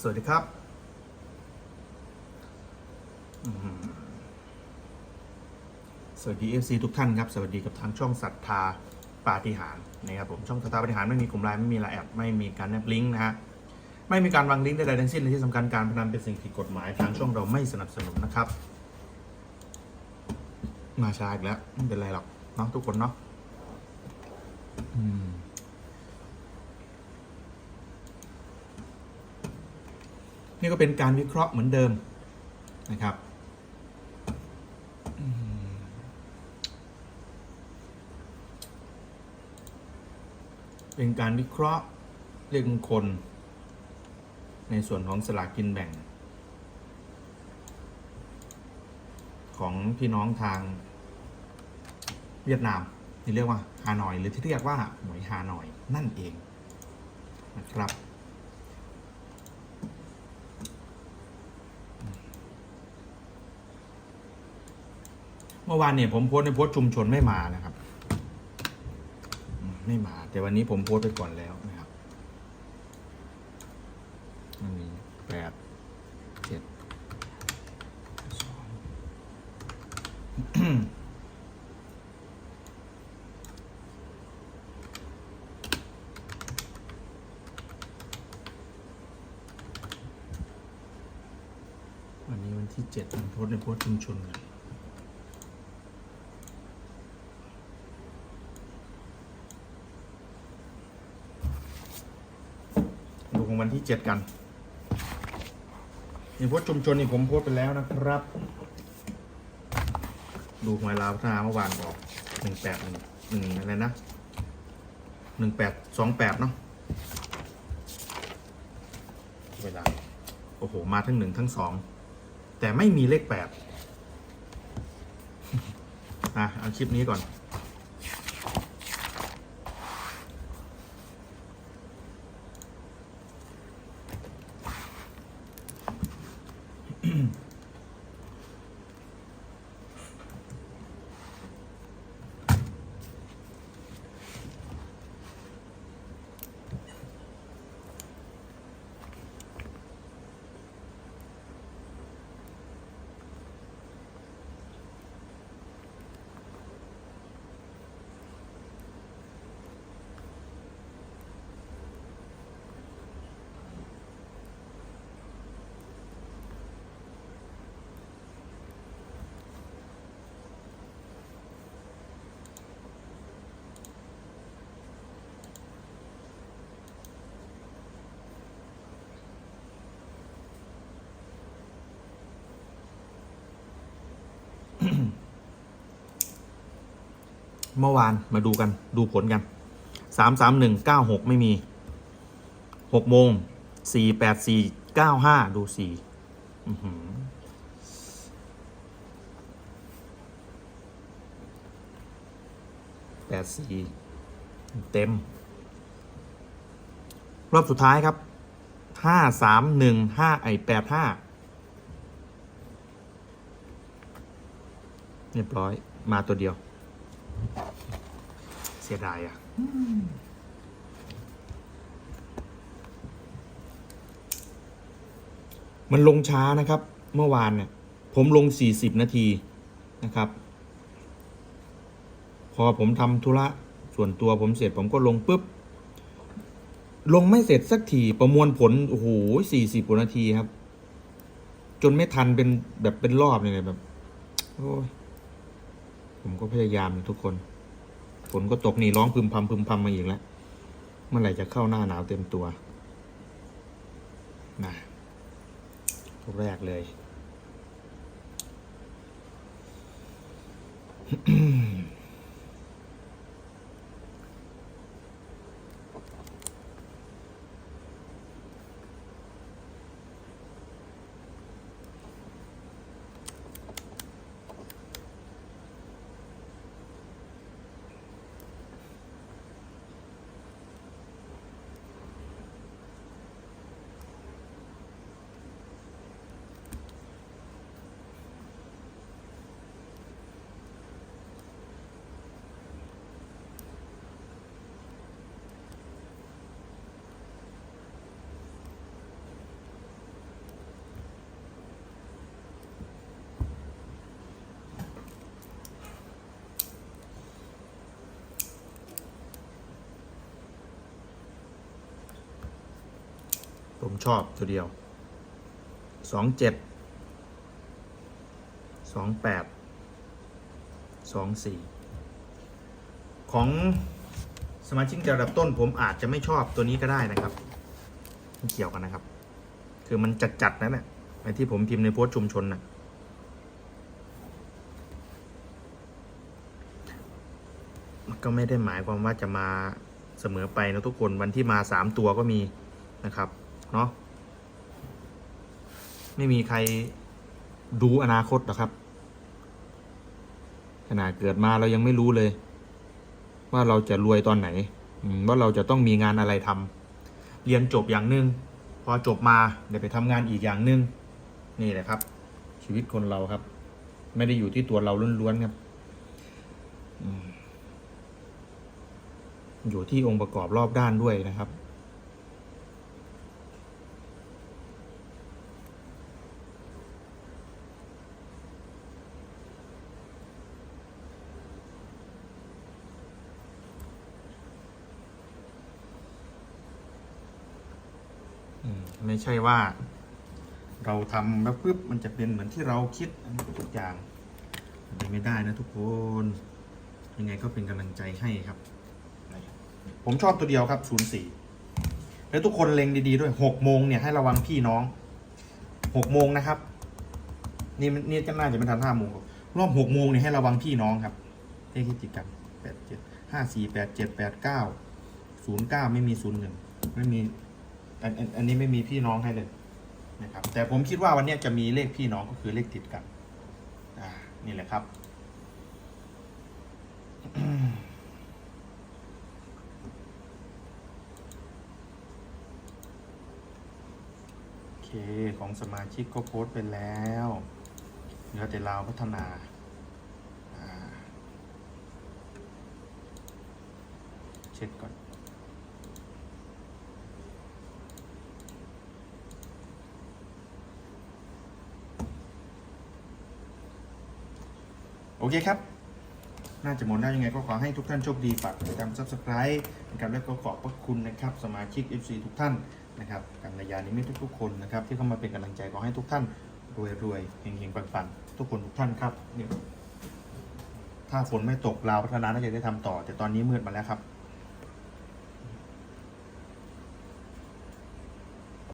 สวัสดีครับสวัสดี FC ทุกท่านครับ สวัสดีกับทางช่องศรัทธาปาฏิหารนะครับผมช่องศรัทธาปาฏิหารไม่มีกลุ่มไลน์ไม่มีไลน์แอดไม่มีการแนบลิงก์นะฮะไม่มีการวางลิงก์ใดๆทั้งสิ้นและที่สำคัญการพนันเป็นสิ่งผิดกฎหมายทางช่องเราไม่สนับสนุนนะครับ มาช้าอีกแล้วไม่เป็นไรหรอกเนาะทุกคนเนาะอืม นี่ก็เป็นการวิเคราะห์เหมือนเดิมนะครับเป็นการวิเคราะห์เลขมงคลในส่วนของสลากกินแบ่ง ของพี่น้องทางเวียดนามที่เรียกว่าฮานอย หรือที่เรียกว่าหมวยฮานอยนั่นเองนะครับ เมื่อวานเนี่ยผมโพสในโพสชุมชนไม่มานะครับ ไม่มา แต่วันนี้ผมโพสไปก่อนแล้วนะครับอันนี้แปดเจ็ดสองวันนี้วันที่เจ็ดผมโพสในโพสชุมชนกัน ของวันที่เจ็ดกันในโพสต์ชุมชนนี่ผมโพสไปแล้วนะครับ ดูหวยลาวพัฒนาเมื่อวานออกหนึ่งแปดหนึ่งหนึ่งอะไรนะหนึ่งแปดสองแปดเนาะเวลาโอ้โห มาทั้งหนึ่งทั้งสองแต่ไม่มีเลขแปดอะ เอาคลิปนี้ก่อน เมื่อวานมาดูกันดูผลกันสามสามหนึ่งเก้าหกไม่มีหกโมงสี่แปดสี่เก้าห้าดูสี่แปดสี่เต็ม รอบสุดท้ายครับห้าสามหนึ่งห้าไอแปดห้าเรียบร้อยมาตัวเดียว สียดายอะมันลงช้านะครับ เมื่อวานเนี่ย ผมลง 40 นาทีนะครับ พอผมทำธุระส่วนตัวผมเสร็จผมก็ลงปุ๊บ ลงไม่เสร็จสักทีประมวลผล โอ้โห40กว่านาทีครับ จนไม่ทันเป็นแบบเป็นรอบเลยแบบ โอ้ยผมก็พยายามทุกคน ฝนก็ตกนี่ร้องพึมพำพึมพำมาอีกแล้วเมื่อไหร่จะเข้าหน้าหนาวเต็มตัวนะตัวแรกเลย ผมชอบตัวเดียว สองเจ็ด สองแปด สองสี่ ของสมาชิกระดับต้นผมอาจจะไม่ชอบตัวนี้ก็ได้นะครับไม่เกี่ยวกันนะครับ คือมันจัดๆนั่นแหละไอ้ที่ผมพิมพ์ในโพสต์ชุมชนน่ะมันก็ไม่ได้หมายความว่าจะมาเสมอไปนะทุกคนวันที่มาสามตัวก็มีนะครับ เนาะไม่มีใครดูอนาคตหรอกครับ ขนาดเกิดมาเรายังไม่รู้เลย ว่าเราจะรวยตอนไหนว่าเราจะต้องมีงานอะไรทำเรียนจบอย่างหนึ่งพอจบมาเดี๋ยวไปทำงานอีกอย่างหนึ่งนี่แหละครับ ชีวิตคนเราครับ ไม่ได้อยู่ที่ตัวเราล้วนๆครับอยู่ที่องค์ประกอบรอบด้านด้วยนะครับ ไม่ใช่ว่า เราทำแล้วปุ๊บมันจะเป็นเหมือนที่เราคิดทุกอย่างมันไม่ได้นะทุกคน ยังไงก็เป็นกำลังใจให้ครับ ผมชอบตัวเดียวครับ 04 แล้วทุกคนเล็งดีๆด้วย 6 โมงเนี่ยให้ระวังพี่น้อง 6 โมงนะครับ นี่นี่ก็น่าจะเป็นทัน5โมงรอบ6โมงเนี่ยให้ระวังพี่น้องครับเลขกิจกรรม8 7 5 4 8 7 8 9 0 9 ไม่มี 01 ไม่มี อันอันอันนี้ไม่มีพี่น้องให้เลยนะครับ แต่ผมคิดว่าวันนี้จะมีเลขพี่น้องก็คือเลขติดกัน อ่า นี่แหละครับ โอเค ของสมาชิกก็โพสต์ไปแล้วเหลือแต่เราวพัฒนาอ่าเช็คก่อน โอเคครับ น่าจะหมดแล้วยังไงก็ขอให้ทุกท่านโชคดีฝากติดตาม subscribe นะครับและก็ขอบพระคุณนะครับสมาชิก FC ทุกท่านนะครับกัลยาณมิตรทุกๆคนนะครับที่เข้ามาเป็นกำลังใจขอให้ทุกท่านรวยๆเฮงๆปังๆทุกคนทุกท่านครับเนี่ยถ้าฝนไม่ตกลาวพัฒนาน่าจะได้ทำต่อ แต่ตอนนี้มืดมาแล้วครับ